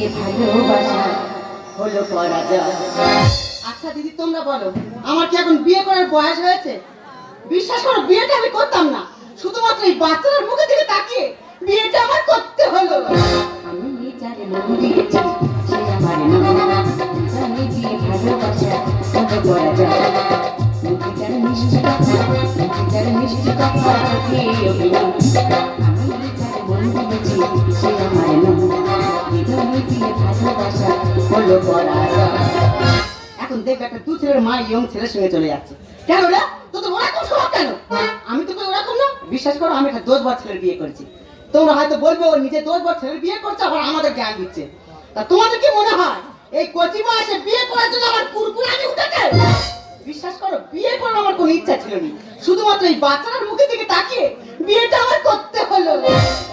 দিয়ে ভালোবাসা হলো পরাজয় আচ্ছা দিদি তোমরা বলো আমার কি এখন বিয়ে করার বয়স হয়েছে? বিশ্বাস করো বিয়েটা আমি করতাম না। শুধুমাত্র এই বাচ্চার মুখে দিকে তাকিয়ে বিয়েটা আমার করতে হলো। আমি যারে মন দিয়েছি সে আমার নয় আমি দিয়ে ভালোবাসা হলো পরাজয় আমি যারে হলো পরাজয় এখন দেখবে একটা দু ছেলের মা ইয়ং ছেলের সঙ্গে চলে যাচ্ছে। কেন রে? তোদের ওরকম স্বভাব কেন? আমি তো ওরকম না বিশ্বাস করো, আমি একটা দোষ বার ছেলের বিয়ে করেছি। তোমরা হয়তো বলবে, ও নিজে দোষ বার ছেলের বিয়ে করছে, আবার আমাদের জ্ঞান দিচ্ছে। তা তোমাদের কি মনে হয়? এই কচি বয়সে বিয়ে করার জন্য আমার কুরকুরানি উঠেছে? বিশ্বাস করো বিয়ে করার আমার কোনো ইচ্ছা ছিল না। শুধুমাত্র এই বাচ্চার মুখের দিকে তাকিয়ে বিয়েটা আমার করতে হলো।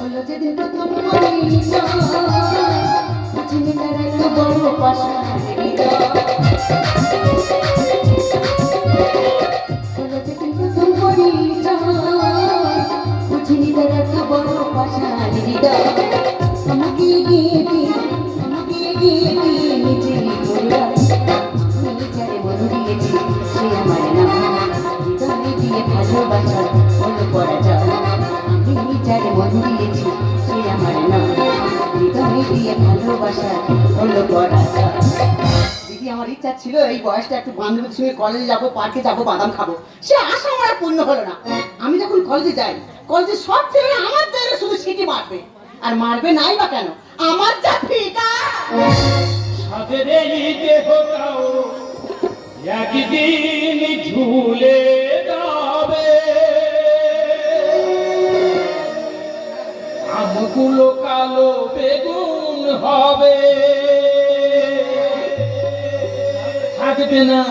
হলো যেদিন প্রথম বড় পাশা হলো বড় দিদি, আমার ইচ্ছা ছিল এই বয়সটা একটু বান্ধবীর সঙ্গে কলেজে যাব পার্কে যাব, বাদাম খাব। সে আশা আমার পূর্ণ হলো না। আমি যখন কলেজে যাই কলেজে সব ছেলেরা আমার শুধু সিটি মারবে। আর মারবে নাই বা কেন? আমার যা আমগুলো কালো বেগুন হবে। থাকবে না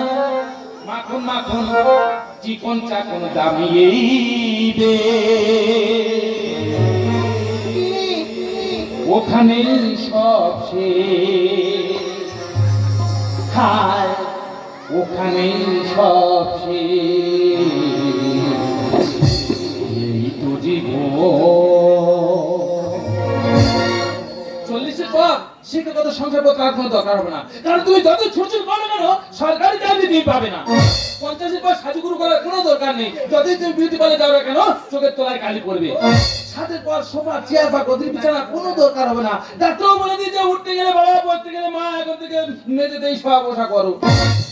মাখন মাখন, চিকন চাকন দামিয়েইবে। ওখানে সব শেষ। হায় ওখানে সব শেষ। এই তো জীবন। শিক্ষাগত সংসারপত্র আর দরকার হবে না। কারণ তুমি যত ছোট ছোট পাবে কেন সরকারি চাকরি তুমি পাবে না। পঞ্চাশের পর সাজুগুরু করার কোনো দরকার নেই। যতই তুমি বিউটি পার্লার না কেন? চোখের তলায় কালি পড়বে। পর সোফা, চেয়ার বা গদির বিছানা কোনো দরকার হবে না। ডাক্তারও বলে দিয়েছে, উঠতে গেলে বাবা বসতে গেলে মা, এখন থেকে বসা করো।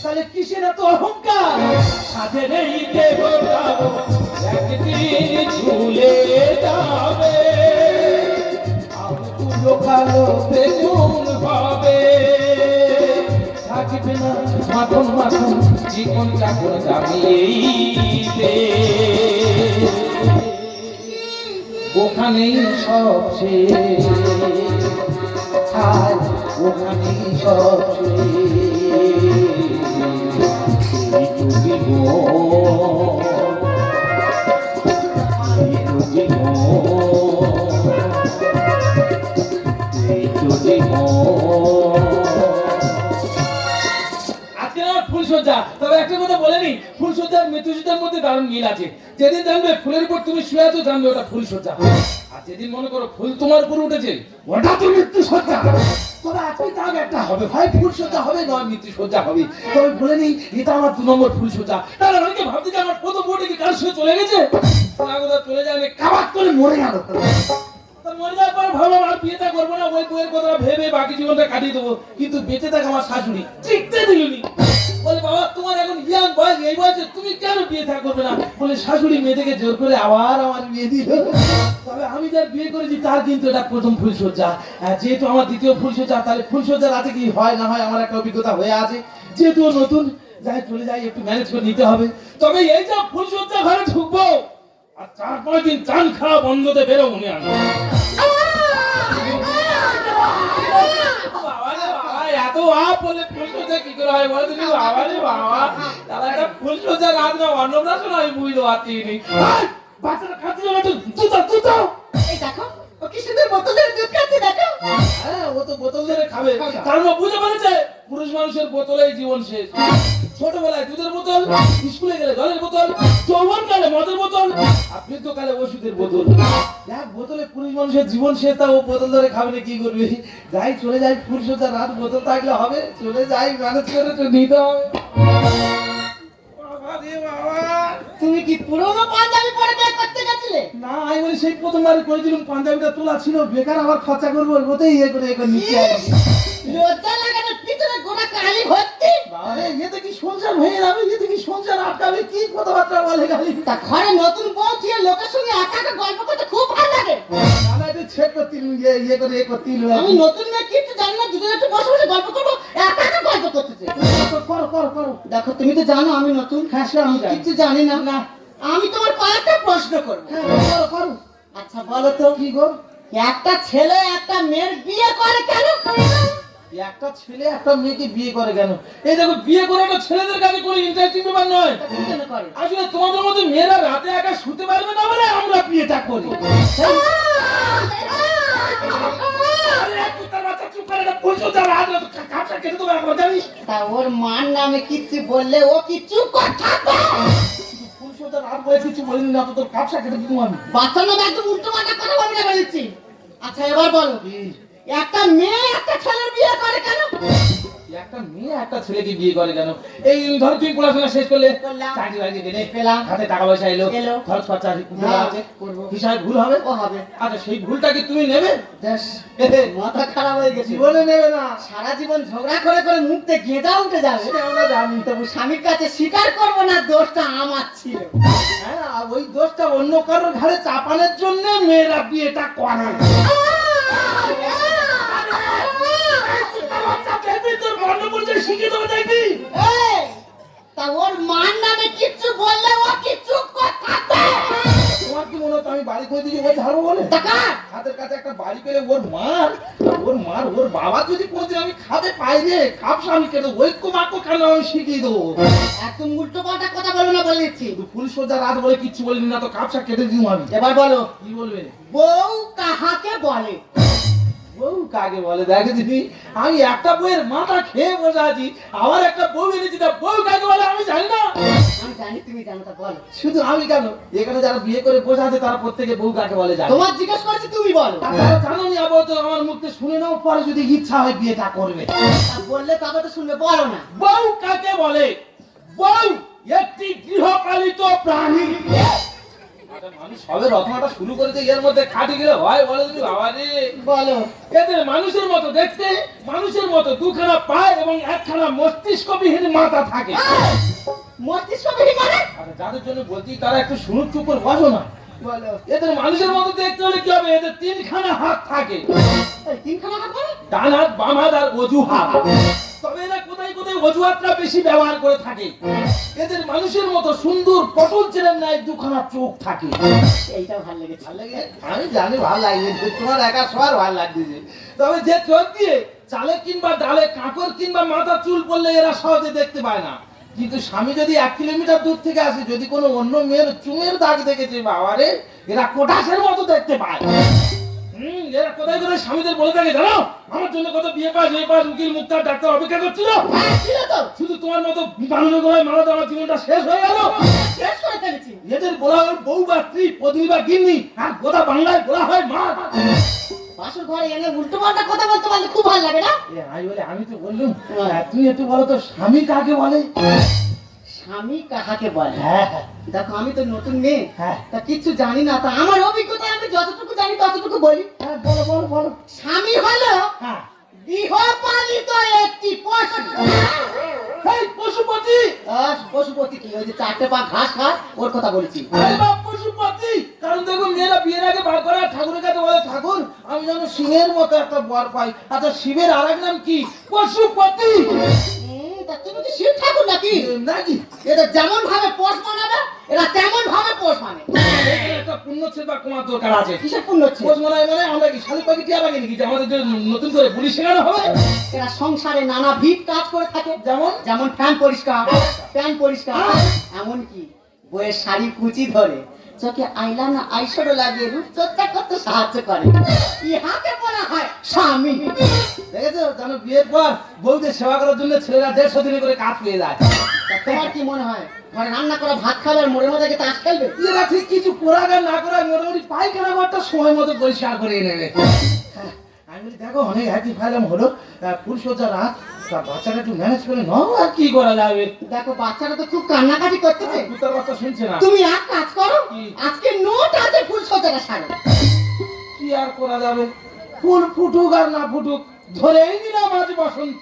তাহলে কিসের এত অহংকার? সাথে নেই ঝুলে যাবে। আমগুলো কালো বেগুন পাবে থাকবে না মাখন মাখন জীবন চাকর দামিয়েইবে ওখানেই সব শেষ। ওখানেই সব একটা কথা বলে নি ফুলসজ্জা আর মধ্যে দারুণ মিল আছে। যেদিন জানবে ফুলের উপর তুমি শুয়ে আছো, জানবে ওটা ফুলসজ্জা আর যেদিন মনে করো ফুল তোমার উপর উঠেছে, ওটা তো মৃত্যুসজ্জা তবে তার একটা হবে, ভাই ফুলসজ্জা হবে, নয় মৃত্যুসজ্জা হবে। তবে বলে নেই, এটা আমার দু নম্বর ফুলসজ্জা তাহলে অনেকে ভাবতে যে আমার প্রথম বউটা কি কারোর সঙ্গে চলে গেছে? চলে যাবে। কাবাক করে মরে গেল। পর আর বিয়েটা না ওই কথা ভেবে বাকি জীবনটা কাটিয়ে দেবো। কিন্তু বেঁচে আমার শাশুড়ি বলে, বাবা, তোমার এখন ইয়াং বয়স, এই বয়সে তুমি কেন বিয়ে করবে না? বলে, শাশুড়ি মেয়েদেরকে জোর করে আবার আমার বিয়ে দিল। তবে আমি যার বিয়ে করেছি, তার কিন্তু এটা প্রথম ফুলসজ্জা যেহেতু আমার দ্বিতীয় ফুলসজ্জা তাহলে ফুলসজ্জা রাতে কি হয়, না হয় আমার একটা অভিজ্ঞতা হয়ে আছে। যেহেতু নতুন, যাই চলে যাই, একটু ম্যানেজ করে নিতে হবে। তবে এই যে ফুলসজ্জা ঘরে ঢুকবো আর চার পাঁচ দিন চান খাওয়া বন্ধতে বেরো মনে আমি বাবা রে বাবা, এত আপ বলে ফুলসজ্জা কি করে হয় বলো তুমি? বাবা রে বাবা তাহলে একটা ফুলসজ্জা রাত না অন্নপ্রাশন আমি বুঝতে পারছি নি। খাচ্ছে না জুতা জুতা। এই দেখো ও কি সুন্দর বোতলের দুধ খাচ্ছে দেখো। হ্যাঁ ও তো বোতল ধরে খাবে। কারণ ও বুঝে পেরেছে পুরুষ মানুষের বোতলেই জীবন শেষ। ছোটবেলায় দুধের বোতল স্কুলে গেলে জলের বোতল যৌবন কালে মদের বোতল আপনি তো কালে ওষুধের বোতল। এক বোতলে পুরুষ মানুষের জীবন সে তা ও বোতল ধরে খাবে কি করবে? যাই চলে যাই পুরুষতা রাত বোতল থাকলে হবে চলে যাই ম্যানেজ করে তো নিতে হবে। তুমি কি পুরোনো পাঞ্জাবি পরে বিয়ে করতে গেছিলে? না আমি বলি সেই প্রথমবার করেছিলাম পাঞ্জাবিটা তোলা ছিল বেকার আবার খরচা করব মধ্যেই ইয়ে করে এখন নিচে লজ্জা লাগে না কালি ভর্তি বাবারে এতে কি সংসার হয়ে যাবে এতে কি সংসার আটকাবে কি কথাবার্তা বলে গালি? তা ঘরে নতুন বউ ছিল লোকের সঙ্গে একা একা গল্প করতে খুব ভালো লাগে। নানা এটা ছেদ করতে ইয়ে ইয়ে করে ইয়ে করতে আমি নতুন কিছু জানি না দুজন একটু বসে বসে গল্প করব একা একা গল্প করতেছে। করো করো করো দেখো তুমি তো জানো আমি নতুন। হ্যাঁ আমি কিছু জানি না। না। আমি তোমার কয়েকটা প্রশ্ন করব। হ্যাঁ করো করো। আচ্ছা বলো তো। কি গো? একটা ছেলে একটা মেয়ের বিয়ে করে কেন? একটা ছেলে একটা মেয়েকে বিয়ে করে কেন? এই দেখো বিয়ে করাটা ছেলেদের কাছে কোনো ইন্টারেস্টিং ব্যাপার নয়। করে? আসলে তোমাদের মধ্যে মেয়েরা রাতে একা শুতে পারবে না বলে আমরা বিয়েটা করি। করে তা ওর মার নামে কিচ্ছু বললে ও কি চুপ করে রাত বলে কিছু বলিনি না তো তোর কাপড় কেটে দিবো আমি। বাচ্চার নামে একদম উল্টো পাল্টা কথা বলবি দিচ্ছি আচ্ছা এবার বলো। একটা মেয়ে একটা ছেলের বিয়ে করে কেন? একটা মেয়ে একটা ছেলেকে বিয়ে করে কেন? এই ধর তুমি পড়াশোনা শেষ করলে। চাকরি বাকরি পেলে পেলাম। হাতে টাকা পয়সা এলো। খরচ খরচা হ্যাঁ, আছে। হিসাবে ভুল হবে? ও হবে। আচ্ছা সেই ভুলটা কি তুমি নেবে? মাথা খারাপ হয়ে গেছে। জীবনে নেবে না। সারা জীবন ঝগড়া করে করে মুখতে গেঁজা উঠে যাবে। আমরা জানি। তবু স্বামীর কাছে স্বীকার করব না দোষটা আমার ছিল। হ্যাঁ ওই দোষটা অন্য কারোর ঘাড়ে চাপানোর জন্য মেয়েরা বিয়েটা করে। তোর বর্ণ পরিচয় শিখে দেবো দেখবি তা ওর মার নামে কিচ্ছু বললে ও কি চুপ করে থাকবে তোমার কি মনে হতো আমি বাড়ি করে দিয়েছি ওই ঝাড়ু বলে? হাতের কাছে একটা বাড়ি পেলে ওর মার? ওর মার ওর বাবা যদি কোনদিন আমি খাবে পাই রে খাপ স্বামী কেটে ঐক্য বাক্য কেন আমি শিখিয়ে দেবো? একদম উল্টো পাল্টা কথা বলো না বলে দিচ্ছি সোজা রাত বলে কিচ্ছু বলিনি না তো কাপসা কেটে দিও আমি। এবার বলো। কি বলবে? বউ কাহাকে বলে? কাকে বলে? দেখে দিদি আমি একটা বইয়ের মাথা খেয়ে বসে আছি আবার একটা বউ এনেছি তা বউ কাকে বলে? আমি জানি না। আমি জানি তুমি জানো তা বলো। শুধু আমি কেন? এখানে যারা বিয়ে করে বসে আছে তারা প্রত্যেকে বউ কাকে বলে জানে? তোমার জিজ্ঞেস করেছি তুমি বলো। তাছাড়া জানো নি আপাতত আমার মুখে শুনে নাও পরে যদি ইচ্ছা হয় বিয়েটা করবে। বললে তবে তো শুনবে বলো না। বউ কাকে বলে? বউ একটি গৃহপালিত প্রাণী। সবে রচনাটা শুরু করেছে এর মধ্যে খাটি গেলে হয় বলে তুমি বাবা রে বলো। এদের মানুষের মতো দেখতে মানুষের মতো দুখানা পায় এবং একখানা মস্তিষ্কবিহীন মাথা থাকে। মস্তিষ্কবিহীন মানে? আচ্ছা, যাদের জন্য বলছি তারা একটু শুনুক চুপ করে বসো না। এদের মানুষের মতো দেখতে হলে কি হবে? এদের তিনখানা হাত থাকে। তিনখানা হাত মানে? ডান হাত বাম হাত আর তবে এরা কোথায় কোথায় অজুহাতটা বেশি ব্যবহার করে থাকে? এদের মানুষের মতো সুন্দর পটল ছেলের ন্যায় দুখানা চোখ থাকে। এইটাও ভালো লেগেছে। ভালো লাগে আমি জানি ভালো লাগবে তোমার একা সবার ভালো লাগতেছে। তবে যে চোখ দিয়ে চালে কিংবা ডালে কাঁকর কিংবা মাথা চুল পড়লে এরা সহজে দেখতে পায় না। কিন্তু স্বামী যদি এক কিলোমিটার দূর থেকে আসে যদি কোনো অন্য মেয়ের চুমের দাগ দেখেছে বাবারে এরা কোটাসের মতো দেখতে পায়। হুম, এরা কোথায় কোথায় স্বামীদের বলে থাকে জানো? আমার জন্য কত বিয়ে পাস এই পাস উকিল মুক্তার ডাক্তার অপেক্ষা করছিল। শুধু তোমার মতো গলায় মারা আমার জীবনটা শেষ হয়ে গেল। শেষ করে ফেলেছি। এদের বলা হয় বউ বা স্ত্রী পত্নী বা গিন্নি আর গোদা বাংলায় বলা হয় মা। বাসর ঘরে এনে উল্টো পাল্টা কথা বলতে পারলে খুব ভালো লাগে না? আমি বলে আমি তো বললাম আহ, তুমি একটু বলো তো স্বামী কাকে বলে? স্বামী কাহাকে বলে? হ্যাঁ হ্যাঁ, দেখো আমি তো নতুন মেয়ে হ্যাঁ। তা কিচ্ছু জানি না তা আমার অভিজ্ঞতা আমি যতটুকু জানি ততটুকু বলি। হ্যাঁ বলো বলো বলো। স্বামী হলো হ্যাঁ। গৃহপালিত একটি পশু। পশুপতি! পশুপতি কি? ওই যে চারটে পা ঘাস খায় ওর কথা বলছি। পশুপতি! কারণ দেখো মেয়েরা বিয়ের আগে বার করে ঠাকুরের কাছে বলে ঠাকুর আমি যেন শিবের মতো একটা বর পাই। আচ্ছা শিবের আর এক নাম কি? পশুপতি! শিব ঠাকুর নাকি? নাকি? এদের যেমন ভাবে পোষ মানাবে এরা তেমন ভাবে পোষ মানে একটা পুণ্য সেবা কমার দরকার আছে। কিসের পুণ্য হচ্ছে পোষ মানায় মানে আমরা কি শালি পাখি টিয়া পাখি নাকি আমাদের যে নতুন করে পুলিশ শেখানো হবে? এরা সংসারে নানা ভিত কাজ করে থাকে। যেমন? যেমন ফ্যান পরিষ্কার প্যান পরিষ্কার এমন কি বইয়ের শাড়ি কুচি ধরে। চোখে আইলানা আইশ্যাডো লাগিয়ে রূপচর্চা করতে সাহায্য করে। ইহাকে বলা হয় স্বামী। দেখেছ জানো বিয়ের পর বউদের সেবা করার জন্য ছেলেরা দেড়শো দিনে করে কাজ পেয়ে যায়। তোমার কি মনে হয় ঘরে রান্না করা ভাত খাবে আর মোড়ের মধ্যে তাস খেলবে? এরা ঠিক কিছু আর না করা মোটামুটি পায়খানা ঘরটা সময় মতো পরিষ্কার করে নেবে। হ্যাঁ, আমি বলি দেখো অনেক হ্যাপি ফাইলাম হলো ফুল রাত তা বাচ্চাটা একটু ম্যানেজ করে নাও আর কি করা যাবে? দেখো বাচ্চাটা তো খুব কান্নাকাটি করতেছে। দুটার বাচ্চা শুনছে না। তুমি এক কাজ করো আজকে নোট আছে ফুল সজ্জাটা সারো। কি আর করা যাবে? ফুল ফুটুক আর না ফুটুক ধরেই নিলাম আজ বসন্ত।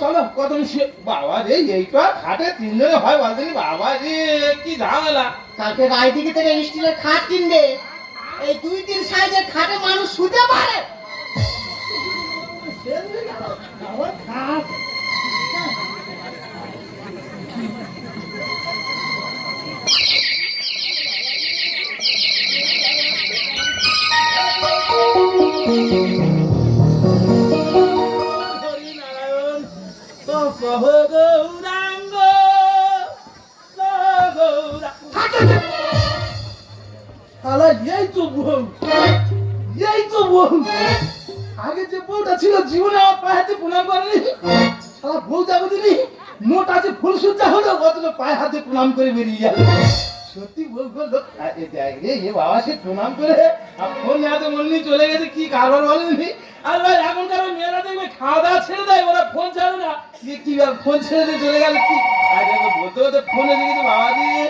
চলো কত বাবা রে এইটা খাটে তিনজনে হয় বলতেনি বাবা রে কি ঝামেলা। কালকে রায়দিকে থেকে স্টিলের খাট কিনবে। এই দুই তিন সাইজের খাটে মানুষ শুতে পারে। হরিনারায়ণ ও কহ এই তো বউ আগে যে বউটা ছিল, জীবনে আমার পায়ে হাতে প্রণাম করেনি। শালা বউ যাবে দিনি মোট আছে ফুল সজ্জা হলো, অথচ পায়ে হাতে প্রণাম করে বেরিয়ে যাবে সত্যি বউ বলল এ বাবা, সে প্রণাম করে ফোন হাতে মন চলে গেছে, কি কারবার বলেনি আর ভাই, এখনকার মেয়েরা দেখবে খাওয়া দাওয়া ছেড়ে দেয়, ওরা ফোন ছাড়ে না। যে কি, ফোন ছেড়ে দিয়ে চলে গেল, কি? আর বলতে বলতে ফোনে দেখেছি বাবা দিয়ে।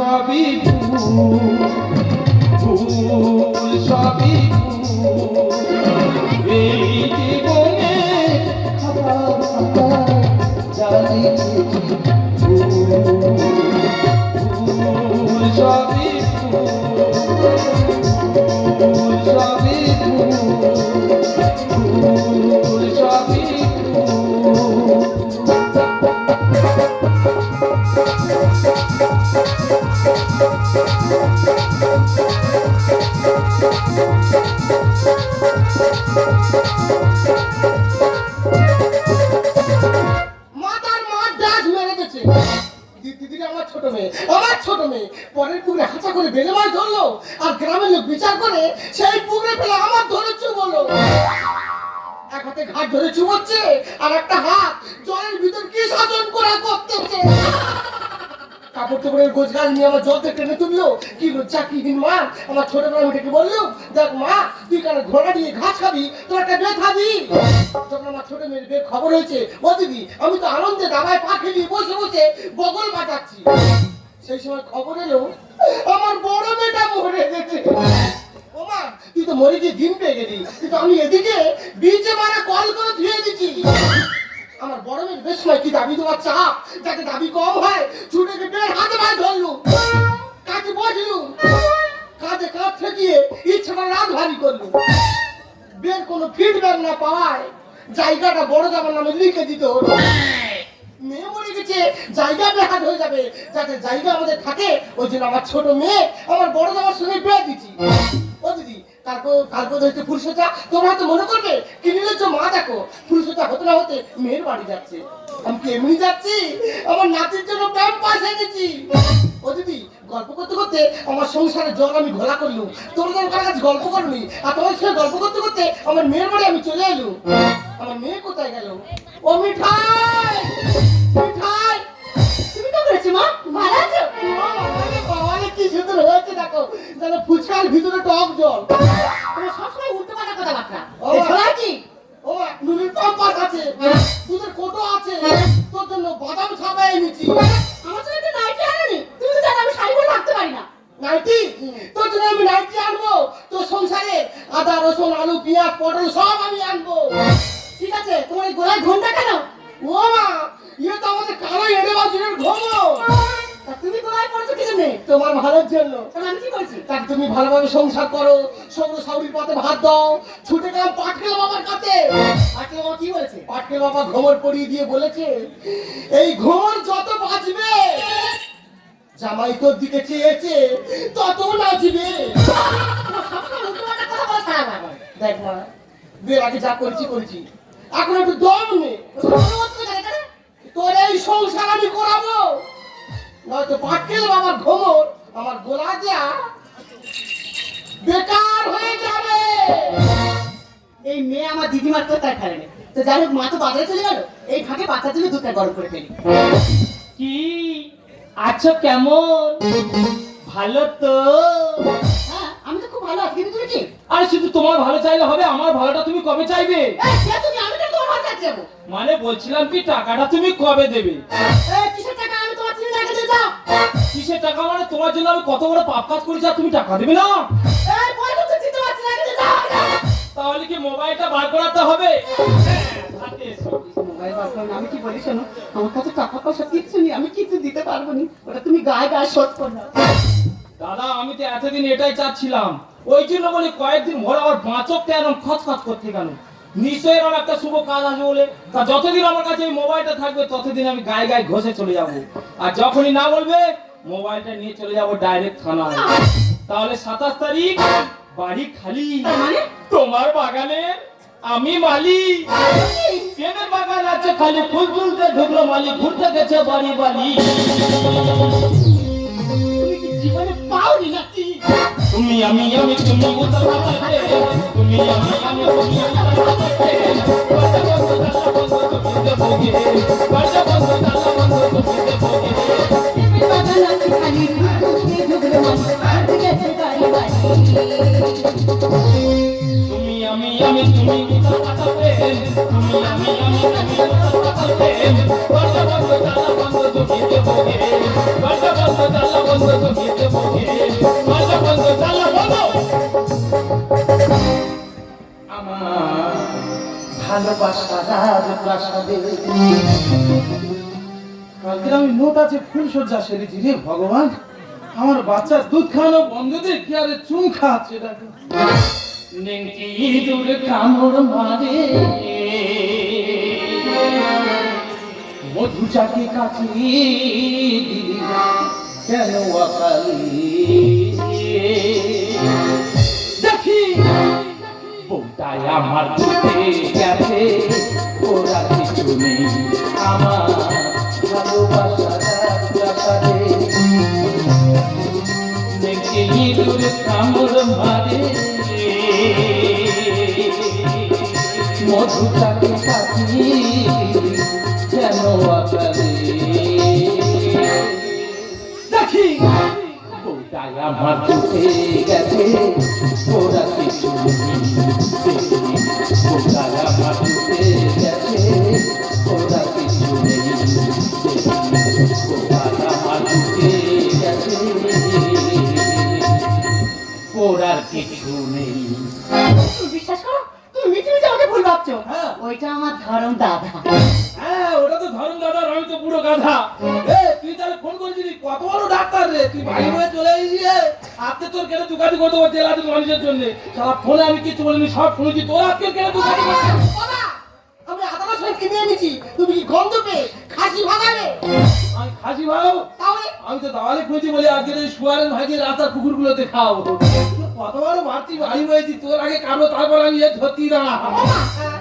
সবই ভুল সবই এই জীবনে খাবার জানি দিন মা? আমার বলল, দেখ মা, তুই কেন ঘোড়া দিয়ে ঘাস খাবি, তোর একটা খাবি আমার ছোট মেয়ের খবর হয়েছে ও দিদি আমি তো আনন্দে দাবায় পা খেলি বসে বসে বগল বাজাচ্ছি। সেই সময় খবর এলো, আমার বড় মেয়েটা মরে গেছে। তুই তো মরে গিয়ে ডিম পেয়ে গেলি কিন্তু আমি এদিকে বিচে মারা কল করে ধুয়ে দিচ্ছি। আমার বড় মেয়ের বেশ সময় কি দাবি তোমার চাপ, যাতে দাবি কম হয়, ছুটে বের হাতে ভাই ধরলু কাছে বসলু কাঁধে কাঁধ ঠেকিয়ে ইচ্ছাটা রাত ভারী করলু। বের কোনো ফিডব্যাক না পাওয়ায় জায়গাটা বড় জামার নামে লিখে দিতে হলো। মেয়ে মরে গেছে, জায়গা বেহাত হয়ে যাবে। যাতে জায়গা আমাদের থাকে, ওই জন্য আমার ছোট মেয়ে, আমার বড় জামার সঙ্গে বিয়ে দিচ্ছি ও দিদি তারপর তারপর হচ্ছে ফুলসজ্জা তোমরা তো মনে করবে, কি নিলেছ মা দেখো ফুলসজ্জা হতে না হতে মেয়ের বাড়ি যাচ্ছে। আমি কি এমনি যাচ্ছি? আমার নাতির জন্য প্যাম্প পাস ও করতে আমার সংসারে জল আমি ঘোলা করলুম। তোমরা তো আমার কাছে গল্প করনি আর তোমার সঙ্গে গল্প করতে করতে আমার মেয়ের বাড়ি আমি চলে এলুম। আমার মেয়ে কোথায় গেল? ও মিঠাই! মিঠাই! তুমি তো করেছ মা ভালো আছো? কি সুন্দর হয়েছে দেখো যেন ফুচকার ভিতরে টক জল। তোমার সবসময় উল্টো পাল্টা কথাবার্তা ও কি? ও নুনের কম্পাস আছে। দুধের কোটো আছে। তোর জন্য বাদাম এনেছি। আমার জন্য নাইটি তুমি তো জানো আমি শাড়ি পরে থাকতে পারি না। নাইটি? তোর জন্য আমি নাইটি আনব। তোর সংসারে আদা রসুন আলু পেঁয়াজ পটল সব আমি আনব। ঠিক আছে? তোমার এই গলায় ঘণ্টা কেন? ও মা ইয়ে তো আমাদের কালো এড়ে বাজুরের ঘুমো। তুমি গলায় পড়ছো কিছু নেই তোমার ভালোর জন্য। আমি কি করছি তার তুমি ভালোভাবে সংসার করো সৌর সাউরির পথে ভাত দাও ছুটে গেলাম পাটকেল বাবার কাছে। আজকে বাবা কি বলেছে? পাটকেল বাবা ঘোমর পরিয়ে দিয়ে বলেছে এই ঘোমর যত বাজবে জামাই তোর দিকে চেয়েছে, তত নাচবে। দেখ মা বিয়ের আগে যা করেছি করেছি। এখন একটু দম নে। হচ্ছে কেন কেন তোর এই সংসার আমি করাবো। নয়তো পাটকেল আমার ঘোমর, আমার গোলা যা। বেকার হয়ে যাবে। এই মেয়ে আমার দিদিমার তো তাই ফেলে তো যাই হোক, মা তো বাজারে চলে গেল। এই ফাঁকে বাচ্চার জন্য দুধটা গরম করে ফেলি। কি? আছো কেমন? ভালো তো? হ্যাঁ আমি তো খুব ভালো আছি। কিন্তু তুমি কি? আরে শুধু তোমার ভালো চাইলে হবে আমার ভালোটা তুমি কবে চাইবে? তুমি? আমি তো তোমার যাব। মানে বলছিলাম কি টাকাটা তুমি কবে দেবে? কিসের টাকা? আমি তোমার টাকা দিয়ে যাও কিসের টাকা মানে? তোমার জন্য আমি কত বড় পাপ কাজ করেছি আর তুমি টাকা দেবে না? এই তো দিয়ে তাহলে কি মোবাইলটা বার করাতে হবে? হ্যাঁ। করো না, আমি কি বলি শোনো আমার কাছে টাকা পয়সা কিচ্ছু নেই আমি কিছু দিতে পারব না। ওটা তুমি গায়ে গায়ে শোধ করে দাদা আমি তো এতদিন এটাই চাচ্ছিলাম। ওই জন্য বলি কয়েকদিন ভরে আমার বাঁচকটা এরকম খচখচ করতে গেল নিশ্চয়ই এরকম একটা শুভ কাজ আছে বলে। তা যতদিন আমার কাছে এই মোবাইলটা থাকবে ততদিন আমি গায়ে গায়ে ঘষে চলে যাব। আর যখনই না বলবে মোবাইলটা নিয়ে চলে যাব ডাইরেক্ট থানায়। তাহলে সাতাশ তারিখ বাড়ি খালি। মানে? তোমার বাগানে আমি মালি কেনের বাগান আছে, খালি ফুল তুলতে ঢুকলো মালি ঘুরতে গেছে বাড়ি বাড়ি। তুমি আমি আমি, তুমি তুমি, আমি আমি তুমি, আমি আমি, তুমি আমি নোট আছে ফুল সেরেছি রে ভগবান, আমার বাচ্চার দুধ খাওয়ানো বন্ধ দিয়ে কি আরে চুম দেখো নেংটি দূরে কামড় মারে। মধু চাকে কাছে দিলি কেন আকালি দেখি, বউটাই আমার দুধে গেছে। ওরা কিছু নেই, আমার দেখে ইঁদুর কামড় মারে মধুটাকে কাটি যেন আকারে দেখি বউটাই আমার চোখে গেছে ওরা কিছু বউটাই আমার চোখে গেছে ওরা কিছু নেই ভাবছ? হ্যাঁ। ওইটা আমার ধরম দাদা। হ্যাঁ ওটা তো ধরুন দাদা আমি তো পুরো গাধা। এ তুই তাহলে ফোন করেছিলি? কত বড় ডাক্তার রে? তুই বাড়ি হয়ে চলে এসেছিস আজকে তোর কেন দুকাতি করতে পারছি এলাকার মানুষের জন্য। সারা ফোনে আমি কিছু বলিনি সব শুনেছি। তোর আজকে কেন দুকাতি করছিস আমি আদালত সঙ্গে কিনে এনেছি। তুমি কি গন্ধ পেয়ে খাসি ভাগাবে? আমি খাসি ভালো তাহলে? আমি তো দাওয়ালে খুঁজি বলি আজকে শুয়ারের ভাগে রাতার কুকুরগুলোতে খাও কত বড় মারতি বাড়ি হয়েছি তোর আগে কারও তারপর আমি এ ধরতি দাঁড়া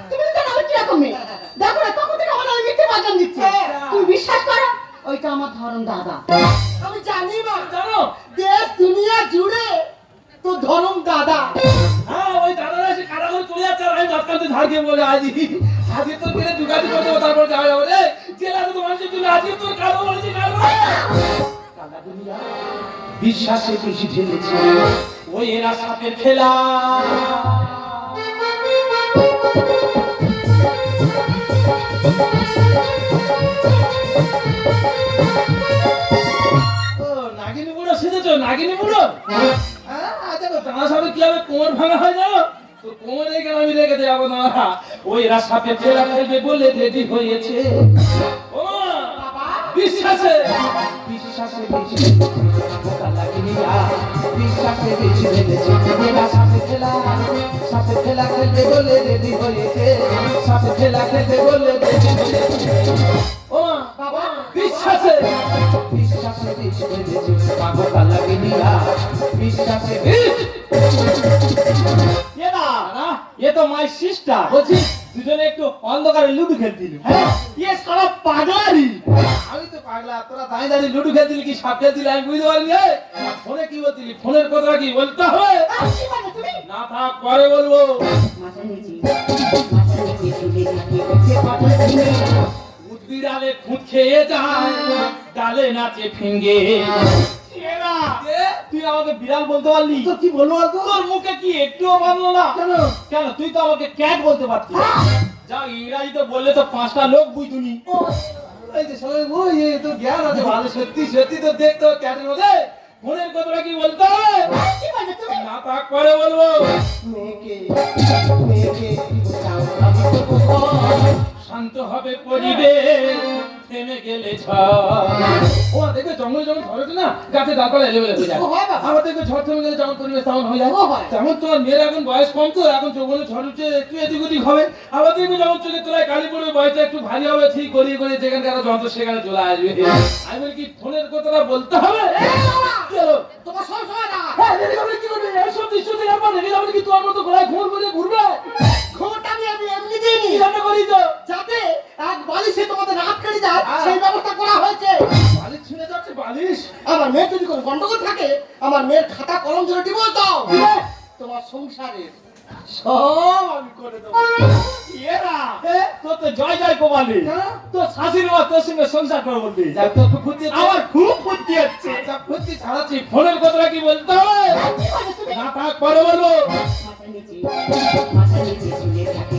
তুমি তো জানো আমি কীরকম মেয়ে দেখো না তখন থেকে আমার আমি মিথ্যে বাজান দিচ্ছে। তুমি বিশ্বাস করো ওইটা আমার ধরম দাদা। আমি জানি না জানো দেশ দুনিয়া জুড়ে তো ধরম দাদা। হ্যাঁ ওই দাদারা এসে কারা করে চলে যাচ্ছে আর আমি মাঝখানতে ধার দিয়ে বলে আজি আজকে তোর কেটে দুগাতি করতে তারপর যাওয়া যাবে। রে জেলাতে তো মানুষের জন্য আজকে তোর কালো বলেছে কালো কালা দুনিয়া বিশ্বাসে বেশি ঢেলেছে। ওই এরা সাপের খেলা নাগিনী বুড়ো সেজেছো? নাগিনী সাপে কি হবে কোমর ভাঙা কোমর আমি রেখে না ওই সাপে ফেরা ফেলবে বলে রেডি হয়েছে। ও বিশ্বাসে। বিশ্বাসে বেশি এরা সাপে ফেলা খেলবে বলে রেডি হয়েছে। সাপে ফেলা খেলবে বলে রেডি হয়েছে। ও বাবা, বিশ্বাসে। বিশ্বাসে বেশি ভেবেছে বোকা লাগেনি আর। বিশ্বাসে বেশি এ তো মাই সিস্টার বলছি দুজনে একটু অন্ধকারে লুডু খেলছিল হ্যাঁ এ সারা পাগলারি। আমি তোরা দাঁড়িয়ে দাঁড়িয়ে লুডু খেলছিলি কি সাপ খেলছিলি আমি বুঝতে পারিনি ফোনে কি বলছিলি ফোনের কথা কি বলতে হবে? না থাক পরে বলব। উদ্ভিদ খুঁত খেয়ে যায় ডালে নাচে ফিঙ্গে। এরা, তুই আমাকে বিড়াল বলতে পারলি? তো কি বলব তোর মুখে কি একটুও ভাবলো না? কেন? কেন তুই তো আমাকে ক্যাট বলতে পারতিস। যা ইংরাজিতে বললে তো পাঁচটা লোক বুঝতুনি এই যে সবাই ওই এই তো জ্ঞান আছে। ভালো সত্যি সত্যি তো দেখতো ক্যাটের মধ্যে। ফোনের কথাটা কি বলতে? হবে না থাক পরে বলব। শান্ত হবে পরিবেশ। থেমে গেলে ও দেখবে জঙ্গল যখন ঝড় ওঠে না গাছে ডালপালা এলেবেলে হয়ে যায়। হয় দেখবে ঝড় থেমে গেলে যেমন পরিবেশ তেমন হয়ে যায়। ও তেমন তোমার মেয়ের এখন বয়স কম তো এখন যৌবনে ঝড় উঠছে একটু এদিক ওদিক হবে। আবার দেখবে যখন চোখে তোলায় কালি পড়বে বয়সটা একটু ভারী হবে ঠিক গড়িয়ে গড়িয়ে যেখানকার যন্ত্র সেখানে চলে আসবে। আমি বলি কি ফোনের কথাটা বলতে হবে? তোমার সব সময় না। হ্যাঁ, কি করবে? এইসব দৃশ্য দেখে আমার কি? তোমার মতো গলায় ঘুর করে ঘুরবে? খবরটা আমি রান্না করি তো? যাতে এক বালিশে তোমাদের কেটে যায় হ্যাঁ। সেই ব্যবস্থা করা হয়েছে। বালিশ ছিঁড়ে যাচ্ছে, বালিশ। আমার মেয়ে যদি কোনো গন্ডগোল থাকে আমার মেয়ের খাতা কলম ধরে ডিভোর্স দাও। তোমার সংসারের সব আমি করে দেবো। এরা, তোর তো জয় জয় কোমালি তোর শাশুড়ি মা তোর সঙ্গে সংসার করে বলবি। যাক, তোর খুব বুদ্ধি আছে। আমার খুব বুদ্ধি হচ্ছে আচ্ছা, বুদ্ধি ছাড়াচ্ছি। ফোনের কথাটা কি বলতে হবে? না থাক পরে বলব। মাথা নিচে মাথা নিচে চলে থাকে।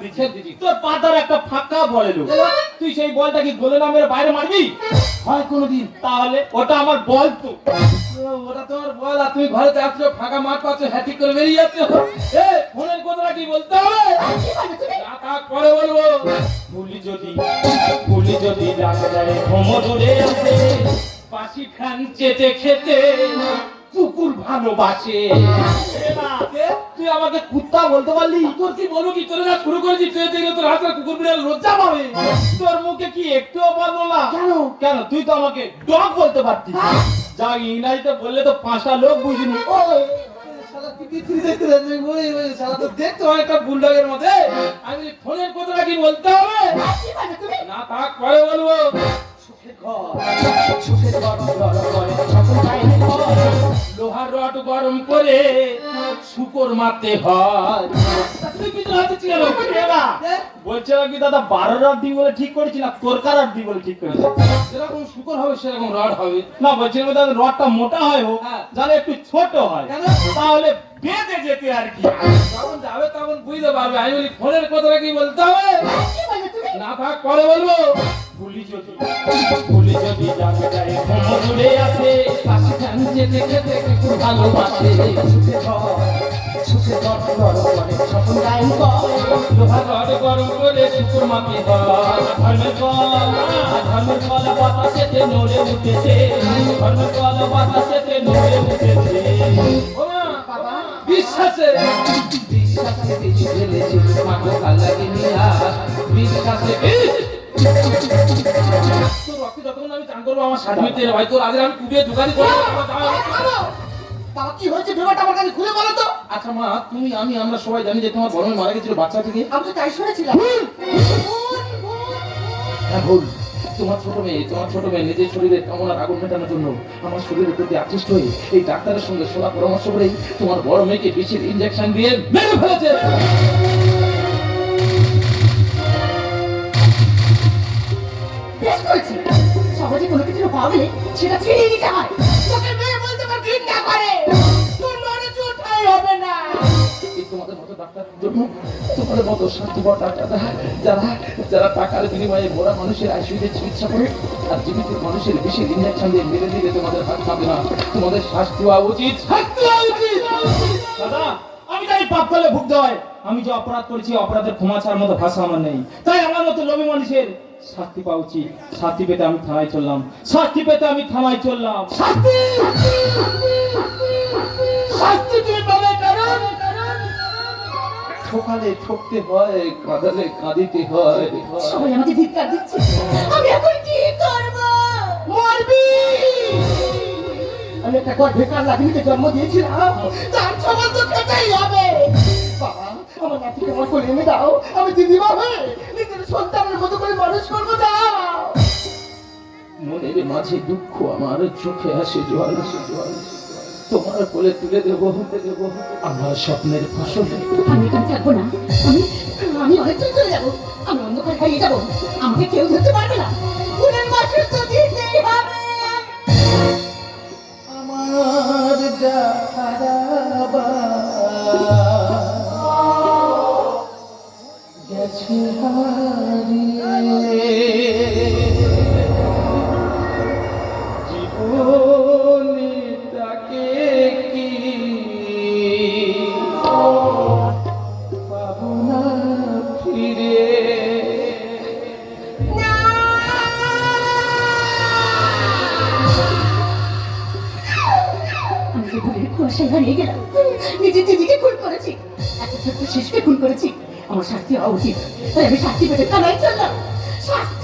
তুই ফরার খেলতি খেলতি তোর পাতার একটা ফাঁকা বলে লো তুই সেই বলটা কি গোলে নামের বাইরে মারবি? হয় কোনোদিন। তাহলে ওটা আমার বল তো। ওটা তোমার বল। আর তুমি ঘরে যাচ্ছ ফাঁকা মাঠ পাচ্ছ হ্যাটিক করে বেরিয়ে যাচ্ছ। এ ফোনের কথাটা কি বলতে হবে? না পরে বলব। ভুলি যদি ভুলি যদি জানা যায় ভ্রমণে আসে পাশি ফ্যান চেটে খেতে। কুকুর ভালোবাসে। তুই আমাকে কুত্তা বলতে পারলি? তোর কি বলব কি? তোর না শুরু করেছি তুই দেখলে তোর হাতের কুকুর বিড়াল লজ্জা পাবে। তোর মুখে কি একটুও বলব না কেন? কেন? তুই তো আমাকে ডগ বলতে পারতিস। যা ইংরাজিতে বললে তো পাঁচটা লোক বুঝিনি। ও তো দেখতে হয় একটা বুলডগের মধ্যে। আমি ফোনের কথাটা কি বলতে হবে? না থাক পরে বলব। লোহার রড গরম করে শুকর মারতে হয় কি দাদা বারো রাত দিই বলে ঠিক করেছি না তোর কারার দিই বলে ঠিক করেছি যেরকম শুকর হবে সেরকম রড হবে না বলছিলাম দাদা রডটা মোটা হয় হোক হ্যাঁ। যেন একটু ছোট হয়? তাহলে বেঁধে যেতে আর কি যখন যাবে তখন বুঝতে পারবে আমি বলি ফোনের কথাটা কি বলতে হবে না থাক পরে বলব। ভুলি যদি ভুলি যদি জানা যায় আসে পাশে ফ্যান যেতে খেতে কুকুর ভালোবাসে। সুখের ঘর সুখের ঘর ঘর করে সকল গায়ে ঘর লোহার রড গরম করে শুকর মারতে ধর্মের কল ধর্মের কল বাতাসেতে নড়ে উঠেছে। ধর্মের কল বাতাসেতে নড়ে উঠেছে। বিশ্বাসে বিশ্বাসে বিষ ঢেলেছে মাগো লাগেনি আর বিশ্বাসে আচ্ছা মা তুমি আমি আমরা সবাই জানি যে তোমার বড় মারা গেছিল বাচ্চা থেকে আমি তো তাই শুনেছিলাম ভুল তোমার ছোট মেয়ে, তোমার ছোট মেয়ে নিজের শরীরে কামনার আগুন মেটানোর জন্য আমার শরীরের প্রতি আকৃষ্ট হয়ে এই ডাক্তারের সঙ্গে সোলা পরামর্শ করে তোমার বড় মেয়েকে বিষের ইঞ্জেকশন দিয়ে মেরে ফেলেছে। সহজে কোনো কিছু পাওয়া গেলে সেটা ছিনিয়ে নিতে হয়। ডাক্তারের জন্য তোমাদের মতো ডাক্তাররা যারা যারা টাকার বিনিময়ে মোরা মানুষের আইসিউতে চিকিৎসা করে আর জীবিত মানুষের মেরে দিলে তোমাদের হাত পাবে না। তোমাদের উচিত। দাদা আমি জানি পাপ করলে ভুগতে হয়। আমি যে অপরাধ করেছি অপরাধের ক্ষমা ছাড়ার মতো ভাষা আমার নেই। তাই আমার মতো লোভী মানুষের শাস্তি পাওয়া উচিত। শাস্তি পেতে আমি থানায় চললাম। শাস্তি পেতে আমি থানায় চললাম। শাস্তি! শাস্তি! তুমি ঠকালে ঠকতে হয় কাঁদালে কাঁদিতে হয়। সবাই আমাকে ধিক্কার দিচ্ছে। আমি এখন কি করব? মরবি! আমি একটা কাল লাগিয়ে জন্ম দিয়েছিলাম। তার সমান তো হবে। বাবা আমার নাতিকে আমার করে এনে দাও। আমি দিদিমা হয়ে নিজের সন্তানের মতো করে মানুষ করব দাও। মনের মাঝে দুঃখ আমার চোখে আসে জল। জল তোমার কোলে তুলে দেবো দেবো। আমার স্বপ্নের ফসল। থাকব না। আমি আমি অনেক চলে যাব। আমি অন্ধকার হারিয়ে যাব। আমাকে কেউ ধরতে পারবে না।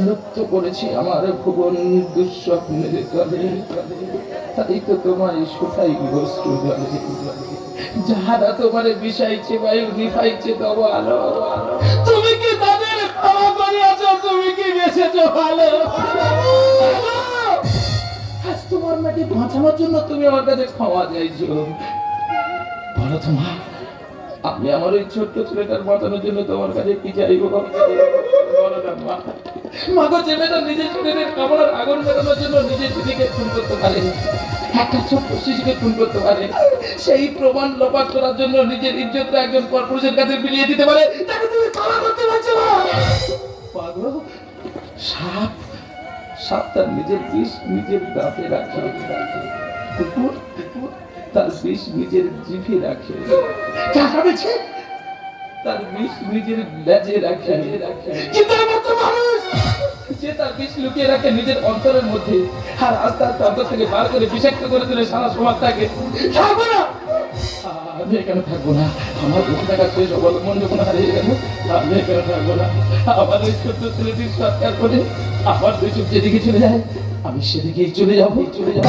লুপ্ত করেছি আমার ভুবন দুঃস্বপ্নের কালে তাই তো তোমায় বস্তু জলে যাহারা তোমারে বিষাইছে বায়ু নিভাইছে তব আলো তুমি কি তাদের ক্ষমা করিয়াছ? তুমি কি বেঁচেছো ভালো? আজ তোমার নাকি বাঁচানোর জন্য তুমি আমার কাছে ক্ষমা চাইছো। বলো তো মা, আমি আমার ওই ছোট্ট ছেলেটার বাঁচানোর জন্য তোমার কাছে কি চাইব? বলো না সেই প্রমাণ করার জন্য নিজের একজন পরপুরুষের কাছে বিলিয়ে দিতে পারে। সাপ সাপ তার নিজের বিষ নিজের দাঁতে রাখে। তার বিষ নিজের জিভে রাখে। তার বিষ নিজের লেজে রাখে। মানুষ যে তার বিষ লুকিয়ে রাখে নিজের অন্তরের মধ্যে। আর আস্তে আস্তে অন্তর থেকে বার করে বিষাক্ত করে তুলে সারা সমাজটাকে থাকব না। আমি এখানে থাকব না। আমার দুঃখ টাকা শেষ অবলম্বন যখন হারিয়ে গেল আমি এখানে থাকব না। আমার ওই ছোট্ট ছেলেটির সৎকার করে আমার দুই চোখ যেদিকে চলে যায়, আমি সেদিকেই চলে যাব। চলে যাব